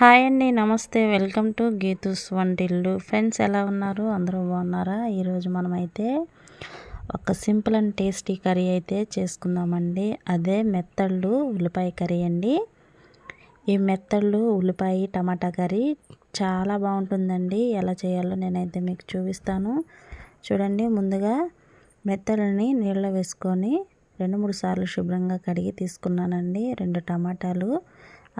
Hi అండి నమస్తే. Welcome to Geethu's వంటిల్లు. ఫ్రెండ్స్ ఎలా ఉన్నారు? అందరూ బాగున్నారా? ఈరోజు మనమైతే ఒక సింపుల్ అండ్ టేస్టీ కర్రీ అయితే చేసుకుందామండి. అదే మెత్తళ్ళు ఉల్లిపాయ కర్రీ అండి. ఈ మెత్తళ్ళు ఉల్లిపాయ టమాటా కర్రీ చాలా బాగుంటుందండి. ఎలా చేయాలో నేనైతే మీకు చూపిస్తాను. చూడండి ముందుగా మెత్తలని నీళ్ళలో వేసుకొని రెండు మూడు సార్లు శుభ్రంగా కడిగి తీసుకున్నానండి. రెండు టమాటాలు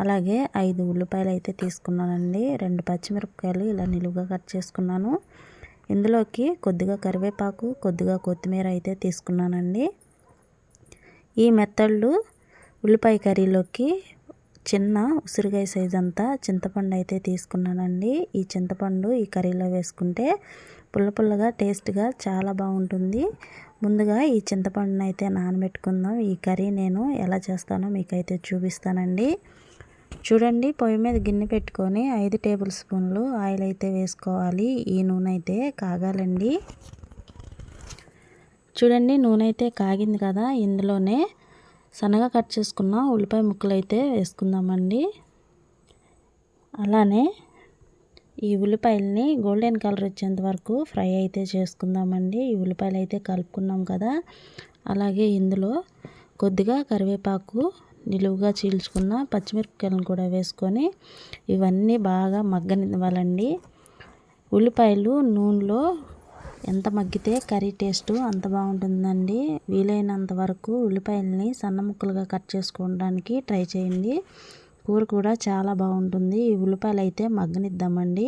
అలాగే ఐదు ఉల్లిపాయలు అయితే తీసుకున్నానండి. రెండు పచ్చిమిరపకాయలు ఇలా నిలువుగా కట్ చేసుకున్నాను. ఇందులోకి కొద్దిగా కరివేపాకు కొద్దిగా కొత్తిమీర అయితే తీసుకున్నానండి. ఈ మెత్తళ్ళు ఉల్లిపాయ కర్రీలోకి చిన్న ఉసిరికాయ సైజ్ అంతా చింతపండు అయితే తీసుకున్నానండి. ఈ చింతపండు ఈ కర్రీలో వేసుకుంటే పుల్ల పుల్లగా టేస్ట్గా చాలా బాగుంటుంది. ముందుగా ఈ చింతపండును అయితే నానబెట్టుకుందాం. ఈ కర్రీ నేను ఎలా చేస్తానో మీకైతే చూపిస్తానండి. చూడండి పొయ్యి మీద గిన్నె పెట్టుకొని ఐదు టేబుల్ స్పూన్లు ఆయిల్ అయితే వేసుకోవాలి. ఈ నూనె అయితే కాగాలండి. చూడండి నూనె అయితే కాగింది కదా ఇందులోనే సన్నగా కట్ చేసుకున్న ఉల్లిపాయ ముక్కలు అయితే వేసుకుందామండి. అలానే ఈ ఉల్లిపాయలని గోల్డెన్ కలర్ వచ్చేంత వరకు ఫ్రై అయితే చేసుకుందామండి. ఈ ఉల్లిపాయలు అయితే కలుపుకున్నాం కదా అలాగే ఇందులో కొద్దిగా కరివేపాకు నిలువుగా చీల్చుకున్న పచ్చిమిరపకాయలను కూడా వేసుకొని ఇవన్నీ బాగా మగ్గనివ్వాలండి. ఉల్లిపాయలు నూనెలో ఎంత మగ్గితే కర్రీ టేస్ట్ అంత బాగుంటుందండి. వీలైనంత వరకు ఉల్లిపాయలని సన్న ముక్కలుగా కట్ చేసుకోవడానికి ట్రై చేయండి. కూర కూడా చాలా బాగుంటుంది. ఈ ఉల్లిపాయలు అయితే మగ్గనిద్దామండి.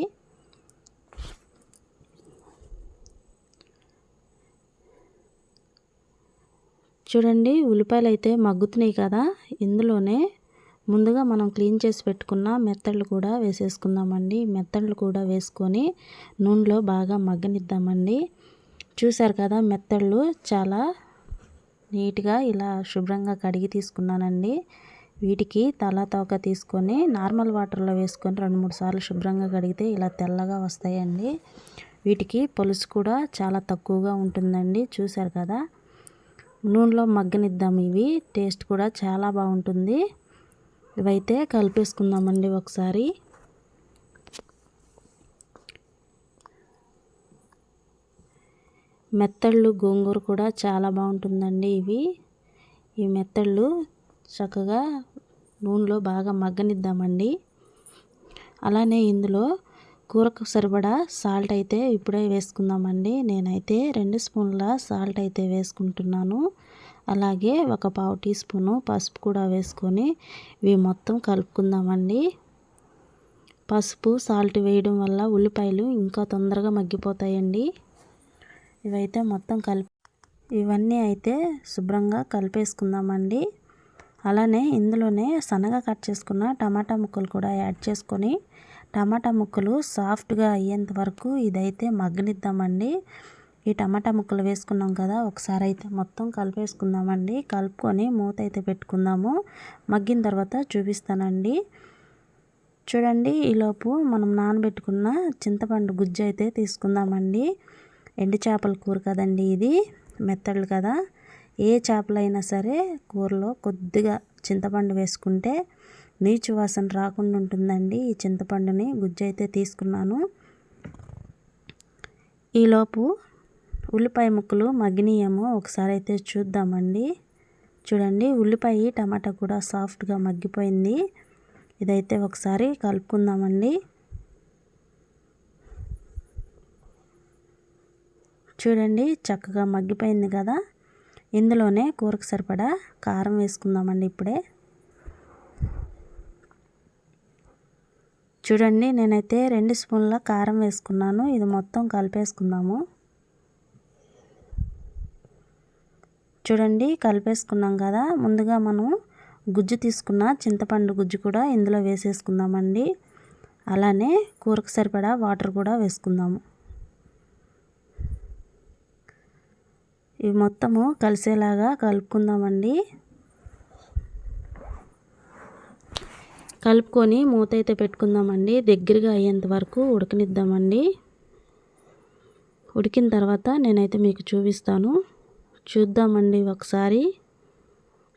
చూడండి ఉల్లిపాయలు అయితే మగ్గుతున్నాయి కదా. ఇందులోనే ముందుగా మనం క్లీన్ చేసి పెట్టుకున్న మెత్తళ్ళు కూడా వేసేసుకుందామండి. మెత్తళ్ళు కూడా వేసుకొని నూనెలో బాగా మగ్గనిద్దామండి. చూసారు కదా మెత్తళ్ళు చాలా నీట్గా ఇలా శుభ్రంగా కడిగి తీసుకున్నానండి. వీటికి తల తోక తీసుకొని నార్మల్ వాటర్లో వేసుకొని రెండు మూడు సార్లు శుభ్రంగా కడిగితే ఇలా తెల్లగా వస్తాయండి. వీటికి పులుసు కూడా చాలా తక్కువగా ఉంటుందండి. చూసారు కదా నూనెలో మగ్గనిద్దాం ఇవి. టేస్ట్ కూడా చాలా బాగుంటుంది. ఇవైతే కలిపేసుకుందామండి ఒకసారి. మెత్తళ్ళు గోంగూర కూడా చాలా బాగుంటుందండి ఇవి. ఈ మెత్తళ్ళు చక్కగా నూనెలో బాగా మగ్గనిద్దామండి. అలానే ఇందులో కూరకు సరిపడా సాల్ట్ అయితే ఇప్పుడే వేసుకుందామండి. నేనైతే రెండు స్పూన్ల సాల్ట్ అయితే వేసుకుంటున్నాను. అలాగే ఒక పావు టీ స్పూను పసుపు కూడా వేసుకొని ఇవి మొత్తం కలుపుకుందామండి. పసుపు సాల్ట్ వేయడం వల్ల ఉల్లిపాయలు ఇంకా తొందరగా మగ్గిపోతాయండి. ఇవైతే మొత్తం కలిపి ఇవన్నీ అయితే శుభ్రంగా కలిపేసుకుందామండి. అలానే ఇందులోనే సన్నగా కట్ చేసుకున్న టమాటా ముక్కలు కూడా యాడ్ చేసుకొని టమాటా ముక్కలు సాఫ్ట్గా అయ్యేంత వరకు ఇదైతే మగ్గనిద్దామండి. ఈ టమాటా ముక్కలు వేసుకున్నాం కదా ఒకసారి అయితే మొత్తం కలిపేసుకుందామండి. కలుపుకొని మూత అయితే పెట్టుకుందాము. మగ్గిన తర్వాత చూపిస్తానండి. చూడండి ఈలోపు మనం నానబెట్టుకున్న చింతపండు గుజ్జు అయితే తీసుకుందామండి. ఎండు చేపల కూర కదండి ఇది మెత్తడు కదా. ఏ చేపలైనా సరే కూరలో కొద్దిగా చింతపండు వేసుకుంటే నీచు వాసన రాకుండా ఉంటుందండి. ఈ చింతపండుని గుజ్జు అయితే తీసుకున్నాను. ఈలోపు ఉల్లిపాయ ముక్కలు మగ్గినీయము. ఒకసారి అయితే చూద్దామండి. చూడండి ఉల్లిపాయ టమాటా కూడా సాఫ్ట్గా మగ్గిపోయింది. ఇదైతే ఒకసారి కలుపుకుందామండి. చూడండి చక్కగా మగ్గిపోయింది కదా. ఇందులోనే కూరకు సరిపడా కారం వేసుకుందామండి ఇప్పుడే. చూడండి నేనైతే రెండు స్పూన్ల కారం వేసుకున్నాను. ఇది మొత్తం కలిపేసుకుందాము. చూడండి కలిపేసుకున్నాం కదా. ముందుగా మనం గుజ్జు తీసుకున్న చింతపండు గుజ్జు కూడా ఇందులో వేసేసుకుందామండి. అలానే కూరకు సరిపడా వాటర్ కూడా వేసుకుందాము. ఇవి మొత్తము కలిసేలాగా కలుపుకుందామండి. కలుపుకొని మూత అయితే పెట్టుకుందామండి. దగ్గరగా అయ్యేంత వరకు ఉడకనిద్దామండి. ఉడికిన తర్వాత నేనైతే మీకు చూపిస్తాను. చూద్దామండి ఒకసారి.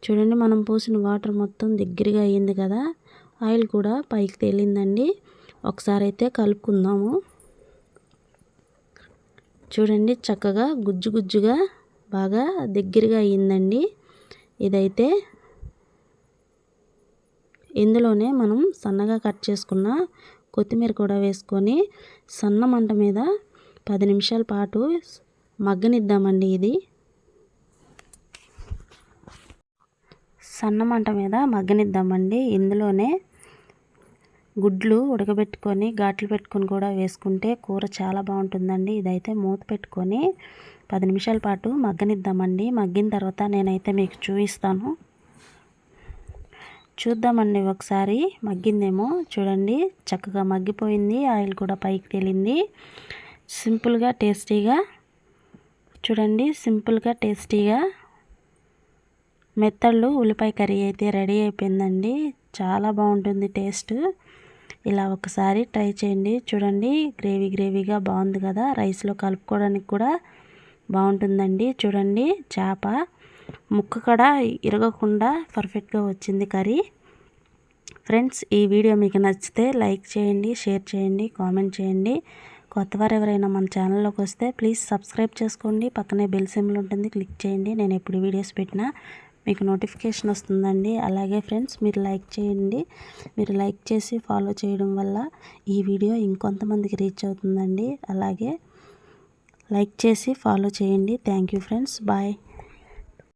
చూడండి మనం పోసిన వాటర్ మొత్తం దగ్గరగా అయ్యింది కదా. ఆయిల్ కూడా పైకి తేలిందండి. ఒకసారి అయితే కలుపుకుందాము. చూడండి చక్కగా గుజ్జు గుజ్జుగా బాగా దగ్గరగా అయ్యిందండి. ఇదైతే ఇందులోనే మనం సన్నగా కట్ చేసుకున్న కొత్తిమీర కూడా వేసుకొని సన్న మంట మీద పది నిమిషాల పాటు మగ్గనిద్దామండి ఇది. సన్న మంట మీద మగ్గనిద్దామండి. ఇందులోనే గుడ్లు ఉడకబెట్టుకొని ఘాట్లు పెట్టుకొని కూడా వేసుకుంటే కూర చాలా బాగుంటుందండి. ఇదైతే మూత పెట్టుకొని పది నిమిషాల పాటు మగ్గనిద్దామండి. మగ్గిన తర్వాత నేనైతే మీకు చూపిస్తాను. చూద్దామండి ఒకసారి. మగ్గిందేమో. చూడండి. చక్కగా మగ్గిపోయింది. ఆయిల్ కూడా పైకి తేలింది. సింపుల్గా టేస్టీగా. చూడండి. సింపుల్గా టేస్టీగా. మెత్తళ్ళు ఉల్లిపాయ కర్రీ అయితే రెడీ అయిపోయిందండి. చాలా బాగుంటుంది టేస్ట్. ఇలా ఒకసారి ట్రై చేయండి. చూడండి. గ్రేవీ గ్రేవీగా బాగుంది కదా. రైస్లో కలుపుకోవడానికి కూడా బాగుంటుందండి. చూడండి. చేప. ముక్క కూడా ఇరగకుండా పర్ఫెక్ట్గా వచ్చింది కర్రీ. ఫ్రెండ్స్ ఈ వీడియో మీకు నచ్చితే లైక్ చేయండి షేర్ చేయండి కామెంట్ చేయండి. కొత్తవారు ఎవరైనా మన ఛానల్లోకి వస్తే ప్లీజ్ సబ్స్క్రైబ్ చేసుకోండి. పక్కనే బెల్ సింబల్ ఉంటుంది క్లిక్ చేయండి. నేను ఎప్పుడు వీడియోస్ పెట్టినా మీకు నోటిఫికేషన్ వస్తుందండి. అలాగే ఫ్రెండ్స్ మీరు లైక్ చేయండి. మీరు లైక్ చేసి ఫాలో చేయడం వల్ల ఈ వీడియో ఇంకొంతమందికి రీచ్ అవుతుందండి. అలాగే లైక్ చేసి ఫాలో చేయండి. Thank you friends. బాయ్.